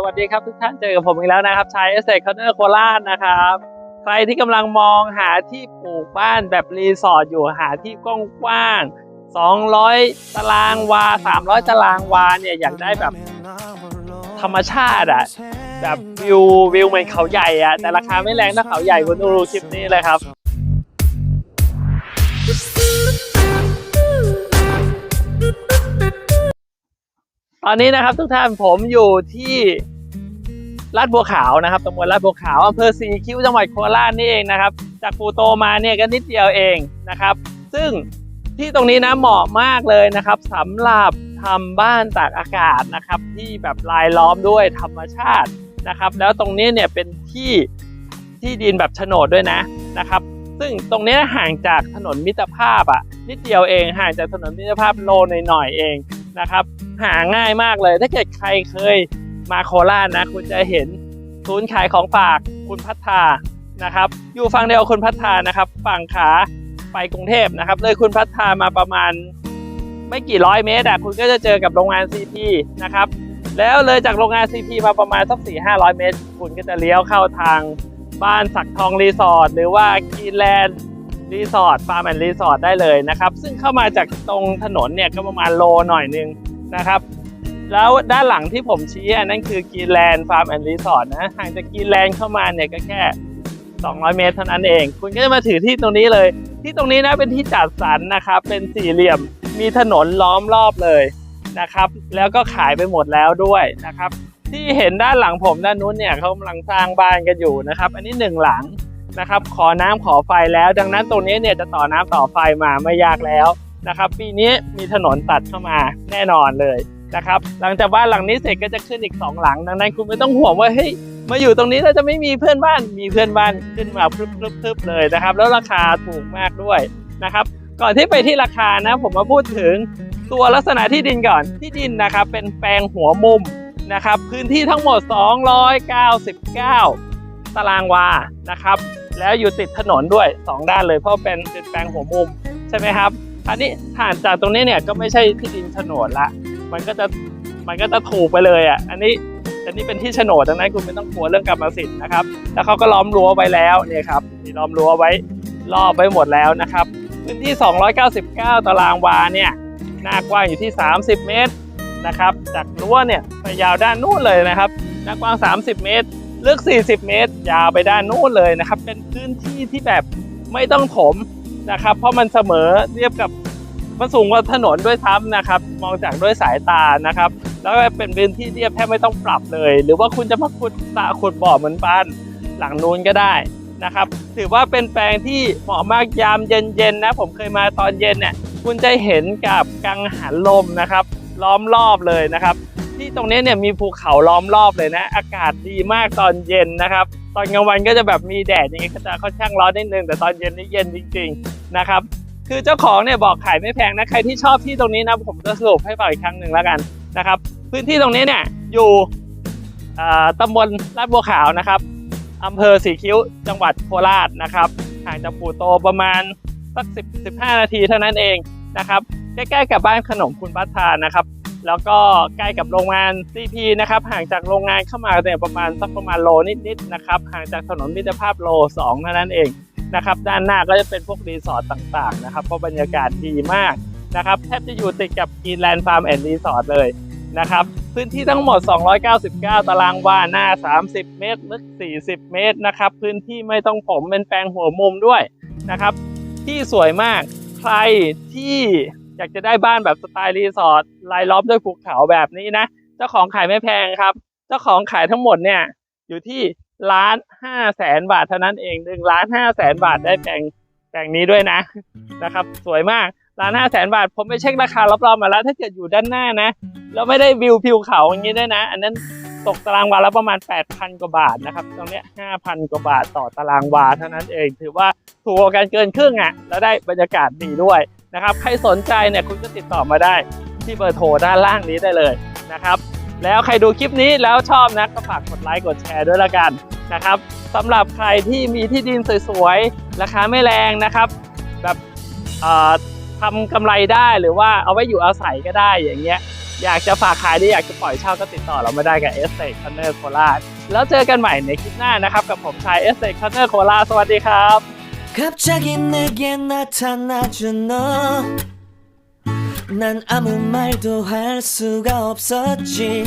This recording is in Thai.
สวัสดีครับทุกท่านเจอกับผมอีกแล้วนะครับชายเอสเซคคอนเนอร์โคราชนะครับ ใครที่กำลังมองหาที่ปลูกบ้านแบบรีสอร์ทอยู่หาที่กว้างๆ200 ตารางวา 300 ตารางวาเนี่ยอยากได้แบบธรรมชาติอะแบบวิววิวเหมือนเขาใหญ่อะแต่ราคาไม่แรงเท่าเขาใหญ่คุณดูคลิปนี้เลยครับ ตอนนี้นะครับทุกท่านผมอยู่ที่ลาดบัวขาวนะครับตำบลลาดบัวขาวอำเภอสีคิ้วจังหวัดโคราชนี่เองนะครับ จากปูโตมาเนี่ยก็นิดเดียวเองนะครับ ซึ่งที่ตรงนี้นะเหมาะมากเลยนะครับสำหรับทำบ้านตากอากาศนะครับ ที่แบบลายล้อมด้วยธรรมชาตินะครับ แล้วตรงนี้เนี่ยเป็นที่ที่ดินแบบโฉนดด้วยนะนะครับ ซึ่งตรงนี้ห่างจากถนนมิตรภาพอะนิดเดียวเองห่างจากถนนมิตรภาพโลหน่อยๆเอง นะครับ หาง่ายมากเลย ถ้าเกิดใครเคยมาโคราชนะ คุณจะเห็นศูนย์ขายของฝากคุณพัฒนานะครับ อยู่ฝั่งเดียวคุณพัฒนานะครับ ฝั่งขาไปกรุงเทพนะครับ เลยคุณพัฒนามาประมาณไม่กี่ร้อยเมตรอะคุณก็จะเจอกับโรงงานซีพีนะครับ แล้วเลยจากโรงงานซีพีมาประมาณสักสี่ห้าร้อยเมตร คุณก็จะเลี้ยวเข้าทางบ้านสักทองรีสอร์ทหรือว่ากีแลนด์ รีสอร์ทฟาร์มแอนด์รีสอร์ทได้เลยนะครับ ซึ่งเข้ามาจากตรงถนนเนี่ยก็ประมาณโลหน่อยนึงนะครับแล้วด้านหลังที่ผมชี้อันนั้นคือกีแลนด์ฟาร์มแอนด์รีสอร์ทนะห่างจากกีแลนด์เข้ามาเนี่ยก็แค่ 200 เมตรเท่านั้นเอง คุณก็จะมาถือที่ตรงนี้เลย ที่ตรงนี้นะเป็นที่จัดสรรนะครับ เป็นสี่เหลี่ยมมีถนนล้อมรอบเลยนะครับ แล้วก็ขายไปหมดแล้วด้วยนะครับ ที่เห็นด้านหลังผมด้านนู้นเนี่ยเขากำลังสร้างบ้านกันอยู่นะครับ อันนี้หนึ่งหลัง นะครับ ขอน้ำขอไฟแล้ว ดังนั้นตรงนี้เนี่ยจะต่อน้ำต่อไฟมาไม่ยากแล้วนะครับ ปีนี้มีถนนตัดเข้ามาแน่นอนเลยนะครับ หลังจากบ้านหลังนี้เสร็จก็จะขึ้นอีกสองหลัง ดังนั้นคุณไม่ต้องห่วงว่าเฮ้ยมาอยู่ตรงนี้เราจะไม่มีเพื่อนบ้านมีเพื่อนบ้านขึ้นมาพรึบๆๆเลยนะครับ แล้วราคาถูกมากด้วยนะครับ ก่อนที่ไปที่ราคานะ ผมมาพูดถึงตัวลักษณะที่ดินก่อนที่ดินนะครับ เป็นแปลงหัวมุมนะครับ พื้นที่ทั้งหมด 299 ตารางวานะครับ แล้วอยู่ติดถนนด้วย 2 ด้านเลยเพราะเป็นเป็นแปลงหัวมุมใช่ไหมครับ อันนี้ผ่านจากตรงนี้เนี่ยก็ไม่ใช่ที่ดินโฉนดละ มันก็จะมันก็จะถูกไปเลยอะ อันนี้อันนี้เป็นที่โฉนดดังนั้นคุณไม่ต้องกลัวเรื่องกรรมสิทธิ์นะครับ แล้วเขาก็ล้อมรั้วไว้แล้วเนี่ยครับมีล้อมรั้วไว้รอบไว้หมดแล้วนะครับ พื้นที่ 299 ตารางวาเนี่ยหน้ากว้างอยู่ที่ 30 เมตรนะครับ จากรั้วเนี่ยไปยาวด้านนู้นเลยนะครับหน้ากว้าง 30 เมตร ลึก 40 เมตร ยาวไปด้านนู้นเลยนะครับ เป็นพื้นที่ที่แบบไม่ต้องถมนะครับ เพราะมันเสมอเรียบกับมันสูงกว่าถนนด้วยซ้ำนะครับ มองจากด้วยสายตานะครับ แล้วก็เป็นพื้นที่ที่แทบไม่ต้องปรับเลย หรือว่าคุณจะมาขุดสระขุดบ่อเหมือนบ้านหลังนู้นก็ได้นะครับ ถือว่าเป็นแปลงที่เหมาะมากยามเย็นๆนะ ผมเคยมาตอนเย็นเนี่ยคุณจะเห็นกับกังหันลมนะครับ ล้อมรอบเลยนะครับ ที่ตรงนี้เนี่ยมีภูเขาล้อมรอบเลยนะ อากาศดีมากตอนเย็นนะครับ ตอนกลางวันก็จะแบบมีแดดอย่างเงี้ยก็จะค่อนข้างร้อนนิดนึงแต่ตอนเย็นนี่เย็นจริง ๆนะครับ คือเจ้าของเนี่ยบอกขายไม่แพงนะใครที่ชอบที่ตรงนี้นะผมจะสรุปให้ฟังอีกครั้งหนึ่งแล้วกันนะครับ พื้นที่ตรงนี้เนี่ยอยู่อ่าตำบลลาดบัวขาวนะครับอำเภอสีคิ้วจังหวัดโคราชนะครับห่างจากปู่โตประมาณสักสิบสิบห้านาทีเท่านั้นเองนะครับใกล้ๆกับบ้านขนมคุณพัฒนานะครับ แล้วก็ใกล้กับโรงงานซีพีนะครับห่างจากโรงงานเข้ามาเนี่ยประมาณสักประมาณโลนิดๆนะครับห่างจากถนนมิตรภาพโลสองเท่านั้นเองนะครับด้านหน้าก็จะเป็นพวกรีสอร์ทต่างๆนะครับเพราะบรรยากาศดีมากนะครับแทบจะอยู่ติดกับกีแลนด์ฟาร์มแอนด์รีสอร์ทเลยนะครับพื้นที่ทั้งหมด 299 ตารางวาหน้า 30 เมตร ลึก 40 เมตรนะครับพื้นที่ไม่ต้องผมเป็นแปลงหัวมุมด้วยนะครับที่สวยมากใครที่ อยากจะได้บ้านแบบสไตล์รีสอร์ทรายล้อมด้วยภูเขาแบบนี้นะ เจ้าของขายไม่แพงครับ เจ้าของขายทั้งหมดเนี่ยอยู่ที่ล้านห้าแสนบาทเท่านั้นเองหนึ่งล้านห้าแสนบาทได้แปลงแปลงนี้ด้วยนะนะครับ สวยมากล้านห้าแสนบาท ผมไปเช็คราคารอบๆมาแล้ว ถ้าเกิดอยู่ด้านหน้านะแล้วไม่ได้วิวพิวเขาอย่างนี้ด้วยนะ อันนั้นตกตารางวาละประมาณ 8,000 กว่าบาทนะครับ ตรงเนี้ย5,000 กว่าบาทต่อตารางวาเท่านั้นเอง ถือว่าถูกกันเกินครึ่งอะ แล้วได้บรรยากาศดีด้วย นะครับ ใครสนใจเนี่ยคุณก็ติดต่อมาได้ที่เบอร์โทรด้านล่างนี้ได้เลยนะครับ แล้วใครดูคลิปนี้แล้วชอบนะก็ฝากกดไลค์กดแชร์ด้วยละกันนะครับสำหรับใครที่มีที่ดินสวยๆ ราคาไม่แรงนะครับ แบบทำกำไรได้หรือว่าเอาไว้อยู่อาศัยก็ได้อย่างเงี้ยอยากจะฝากขายได้อยากจะปล่อยเช่าก็ติดต่อเรามาได้กับ e s t a t e Corner Cola แล้วเจอกันใหม่ในคลิปหน้านะครับ กับผมชาย e s t a t e Corner Cola สวัสดีครับ 갑자기 내게 나타나준 너 난 아무 말도 할 수가 없었지.